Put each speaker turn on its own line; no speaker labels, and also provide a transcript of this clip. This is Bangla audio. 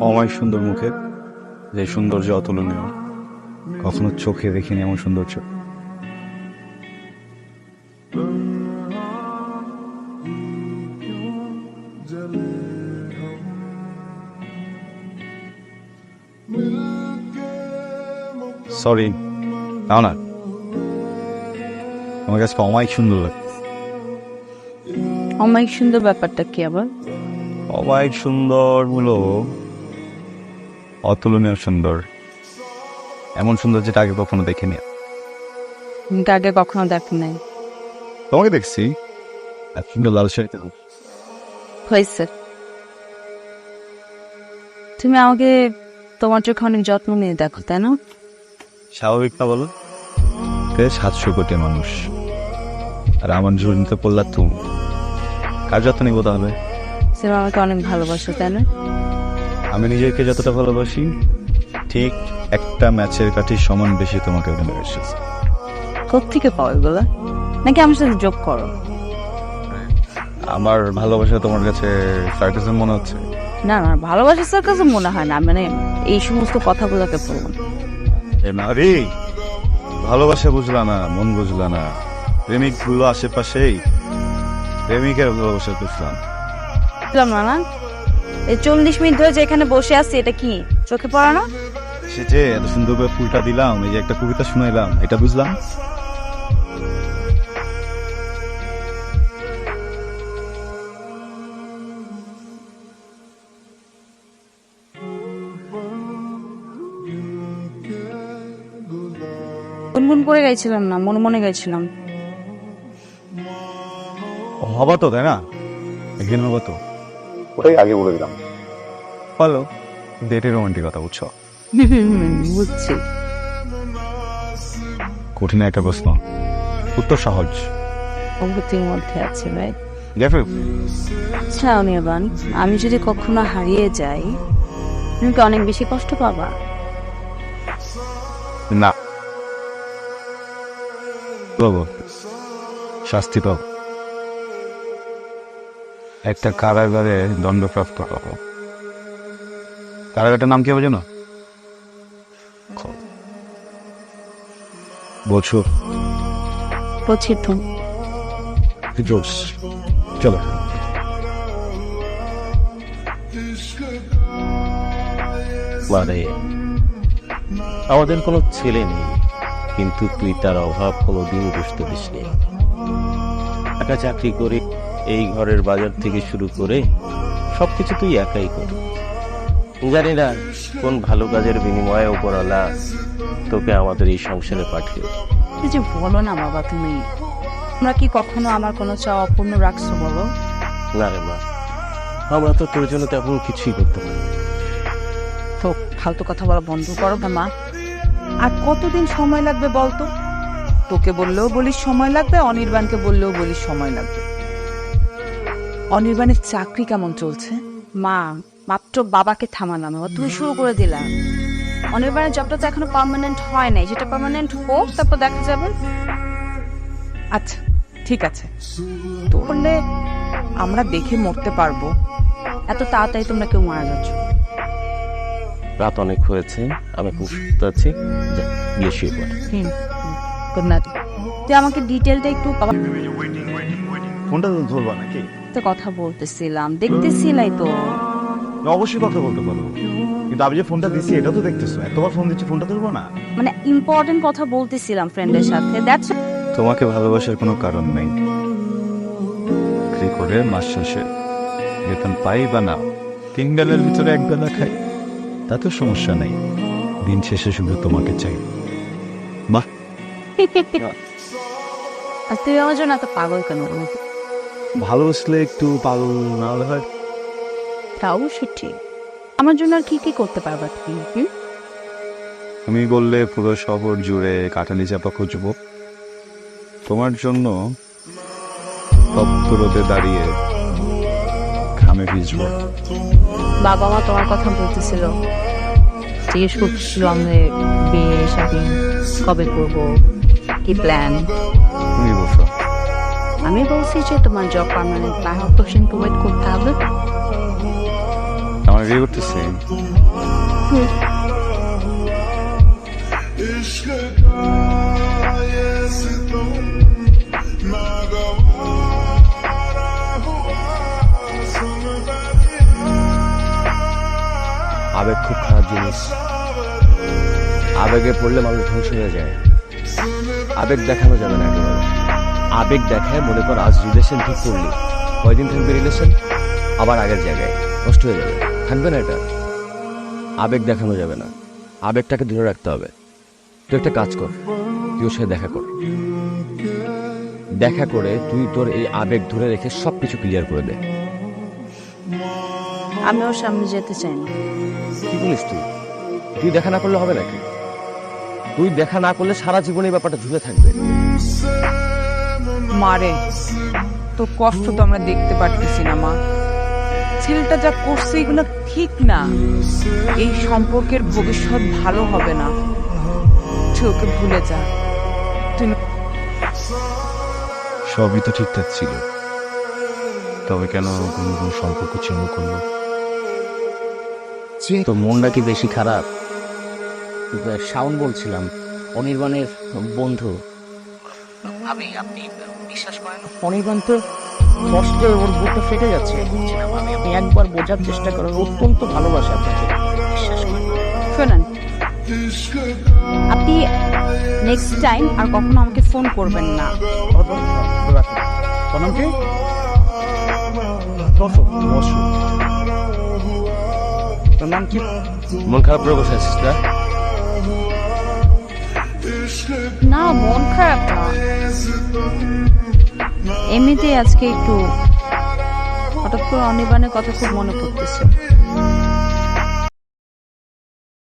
অমায় সুন্দর মুখে যে সৌন্দর্য অতুলনীয়। কখনো চোখে দেখিনি এমন সুন্দর চোখ সরি নাও না। আমার কাছে অমায়িক সুন্দর লাগে।
অমায়িক সুন্দর ব্যাপারটা কি আবার?
অমায়িক সুন্দর হলো অতুলনীয় সুন্দর। এমন সুন্দর যেটা আগে কখনো দেখিনি।
কিন্তু আগে কখনো দেখি নাই।
তোমাকে দেখছি। সুন্দর লাল শাড়িতে
হয়েছে। তুমি আমাকে তোমার চোখে অনেক যত্ন নিয়ে দেখো তাই না?
স্বাভাবিক না বলো? সাতশো কোটি মানুষ। আর আমার জড়িত পড়লা তুমি কার যত্ন নিব তাহলে?
তুমি আমাকে অনেক ভালোবাসো তাই না?
আমি নিজেকে যতটা ভালোবাসি ঠিক একটা ম্যাচের কাঠি সমান বেশি তোমাকে ভালোবাসি
কোথেকে পাও এগুলো? নাকি আমার সাথে যোগ করো?
আমার ভালোবাসা তোমার কাছে সার্কাসম মনে হচ্ছে?
না না ভালোবাসা স্যার কাছে মনে হয় না মানে এই সমস্ত কথাগুলোকে বলব
এ না রে ভালোবাসা বুঝলা না মন বুঝলা না। প্রেমিকগুলো আশেপাশেই প্রেমিকের ভালোবাসা বুঝলাম
বুঝলাম না না? এই চল্লিশ মিনিট ধরে যে এখানে বসে আছি এটা কি? চোখে পড়া না?
সে যে এত সুন্দর করে ফুলটা দিলাম এই যে একটা কবিতা শুনাইলাম এটা বুঝলাম?
গুনগুন করে গাইছিলাম না মনে মনে গাইছিলাম।
হবা তো তাই না? একদিন হবা তো।
ওটাই আগে বলে দিলাম।
ভালো ডেটের রোমান্টিকতা বুঝছ?
বুঝছি।
কঠিন একটা প্রশ্ন। উত্তর সহজ।
অনুভূতির মধ্যে আছে ভাই।
গেফে
আচ্ছা অনির্বাণ আমি যদি কখনো হারিয়ে যাই তুমি কি অনেক বেশি কষ্ট পাবা?
না। পাবো। শাস্তি পাবো। একটা কারাগারে দণ্ডপ্রাপ্ত পাবো কারাগারটার নাম কি হবে জানো? বছর
তো
জোস চলো।
মানে আমাদের কোনো ছেলে নেই কিন্তু তুই তার অভাব কোনো দিন বুঝতে দিসনি। একা চাকরি করে এই ঘরের বাজার থেকে শুরু করে সবকিছু তুই একাই কর। জানি না কোন ভালো কাজের বিনিময়ে ওপরওয়ালা তোকে আমাদের এই সংসারে পাঠিয়ে
এই যে বলো না বাবা তুমি? তোমরা কি কখনো আমার কোনো চাওয়া অপূর্ণ রাখছো বলো?
না রে মা আমরা তো তোর জন্য তেমন কিছুই করতে পারি
তো ফালতু কথা বলা বন্ধ করো না মা। আর কতদিন সময় লাগবে বলতো? তোকে বললেও বলিস সময় লাগবে অনির্বাণকে বললেও বলিস সময় লাগবে। অনির্বাণের চাকরি কেমন চলছে? মা মাত্র বাবাকে থামালাম আবার তুই শুরু করে দিলাম অনির্বাণের জবটা তো এখনও পার্মানেন্ট হয় নাই যেটা পার্মানেন্ট হোক তারপর দেখা যাবে। আচ্ছা ঠিক আছে। তো বললে আমরা দেখে মরতে পারব। এত তাড়াতাড়ি তোমরা কেউ মারা যাচ্ছ।
রাত অনেক হয়েছে আমি খুব সুস্থ আছি। গিয়ে শুয়ে পড়।
গুড নাইট তুই আমাকে ডিটেলটা একটু
ফোনটা তো ধরবা নাকি?
তো কথা বলতেছিলাম দেখতেছিলাই তো।
অবশ্যই কথা বলতে পারো। কিন্তু আমি যে ফোনটা দিছি এটা তো দেখতেছো। এতবার ফোন দিচ্ছি ফোনটা ধরবো না?
মানে ইম্পর্টেন্ট কথা বলতেছিলাম ফ্রেন্ডের সাথে দ্যাটস
তোমাকে ভালোবাসার কোনো কারণ নেই। করে মাস শেষে বেতন পাই বা না তিন বেলার ভিতরে এক বেলা খাই তাতেও সমস্যা নেই। দিন শেষে শুধু তোমাকে চাই। বাহ
তুই আমার জন্য এত পাগল কেন?
ভালোবাসলে একটু পাগল না হলে হয়।
তাও সে ঠিক। আমার জন্য আর কি কি করতে পারবা তুমি হুম?
তুমি বললে পুরো শহর জুড়ে কাটালি চাপা খুঁজবো। তোমার জন্য তপ্ত রোদে দাঁড়িয়ে ঘামে ভিজবো।
বাবা মা তোমার কথা বলতেছিল। জিজ্ঞেস করতেছিল আমাদের বিয়ে শাদী কবে করব কি প্ল্যান আমি বলছি যে তোমার জব পার্মানেন্ট না হওয়া পর্যন্ত ওয়েট করতে হবে।
আমার আমার বিয়ে করতেছে।
আবেগ খুব খারাপ জিনিস আবেগে পড়লে মানুষ ধ্বংস হয়ে যায় আবেগ দেখানো যাবে না একেবারে আবেগ দেখায় মনে কর আজ রিলেশন ঠিক করলি। কয়দিন থাকবে রিলেশন? আবার আগের জায়গায়। নষ্ট হয়ে যাবে। থাকবে না এটা। আবেগ দেখানো যাবে না। আবেগটাকে ধরে রাখতে হবে। তুই একটা কাজ কর। তুই ওর সাথে দেখা কর। দেখা করে তুই তোর এই আবেগ ধরে রেখে সব কিছু ক্লিয়ার করে দে।
আমি ওর সামনে যেতে চাই না।
কি বলিস তুই? তুই দেখা না করলে হবে নাকি? তুই দেখা না করলে সারা জীবনে এই ব্যাপারটা ঝুলে থাকবে।
মারে। তো কষ্ট তো আমরা দেখতে পারতেছি না মা। ছেলেটা যা করছে এগুলো ঠিক না। এই সম্পর্কের ভবিষ্যৎ ভালো হবে না। তুই ওকে ভুলে যা। তুই
সবই তো ঠিকঠাক ছিল। তবে কেন কোনো কোনো সম্পর্ক চিহ্ন করল?
তো মনটা কি বেশি খারাপ? শাওন বলছিলাম অনির্বাণের বন্ধু। আমি আপনি বিশ্বাস করেন? অনির্বাণ তো কষ্টে ওর বুকটা ফেটে যাচ্ছে। আমি আপনি একবার বোঝার চেষ্টা করেন অত্যন্ত ভালোবাসে আপনাকে। বিশ্বাস করেন।
শোনেন আপনি নেক্সট টাইম আর কখনো আমাকে ফোন করবেন না।
তোর নাম কি? তোর নাম কি?
মন খারাপ করে বসে আছিস না
না মন খারাপ না। এমনিতেই আজকে একটু হঠাৎ করে অনির্বাণের কথা খুব মনে পড়তেছে।